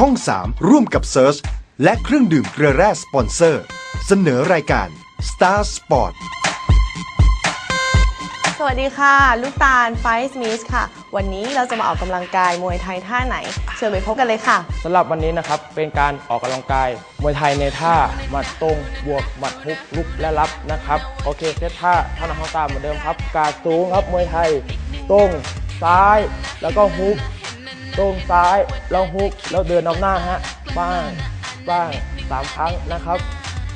ช่อง 3 ร่วมกับ Search และเครื่องดื่มเกลือแร่สปอนเซอร์ เสนอรายการ Star Sport สวัสดีค่ะ ลูกตาลไฟส์มิสค่ะ วันนี้เราจะมาออกกำลังกายมวยไทยท่าไหน เชิญไปพบกันเลยค่ะ สำหรับวันนี้นะครับ เป็นการออกกำลังกายมวยไทยในท่าหมัดตรงบวกหมัดฮุกลุกและรับนะครับ โอเคเซตท่าท่านักเข้าตามเหมือนเดิมครับ การสูงครับมวยไทย ตรงซ้ายแล้วก็ฮุก ตรงซ้ายแล้วฮุกแล้วเดินนำหน้าฮะบ้างบ้างสามครั้งนะครับ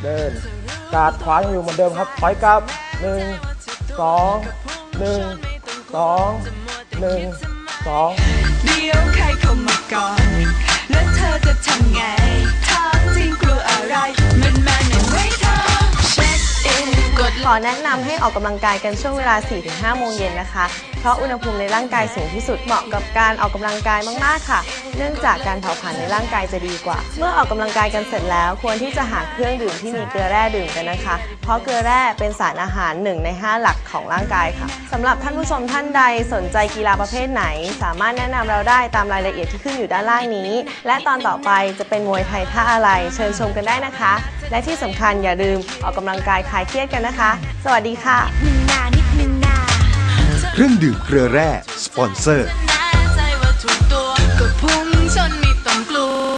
เดินกาดขวางอยู่เหมือนเดิมครับถอยกลับหนึ่งสองหนึ่งสองหนึ่งสอง ขอแนะนำให้ออกกำลังกายกันช่วงเวลา 4-5 โมงเย็นนะคะ เพราะอุณหภูมิในร่างกายสูงที่สุดเหมาะกับการออกกำลังกายมากๆค่ะ เนื่องจากการเผาผลาญในร่างกายจะดีกว่า เมื่อออกกำลังกายกันเสร็จแล้ว ควรที่จะหาเครื่องดื่มที่มีเกลือแร่ดื่มกันนะคะ เพราะเกลือแร่เป็นสารอาหารหนึ่งใน 5 หลักของร่างกายค่ะสำหรับท่านผู้ชมท่านใดสนใจกีฬาประเภทไหน สามารถแนะนำเราได้ตามรายละเอียดที่ขึ้นอยู่ด้านล่างนี้ และตอนต่อไปจะเป็นมวยไทยท่าอะไร เชิญชมกันได้นะคะ และที่สำคัญอย่าลืมออกกำลังกายคลายเครียดกันนะคะสวัสดีค่ะหนึ่งนานิดหนึ่งนาเครื่องดื่มเกลือแร่ สปอนเซอร์นา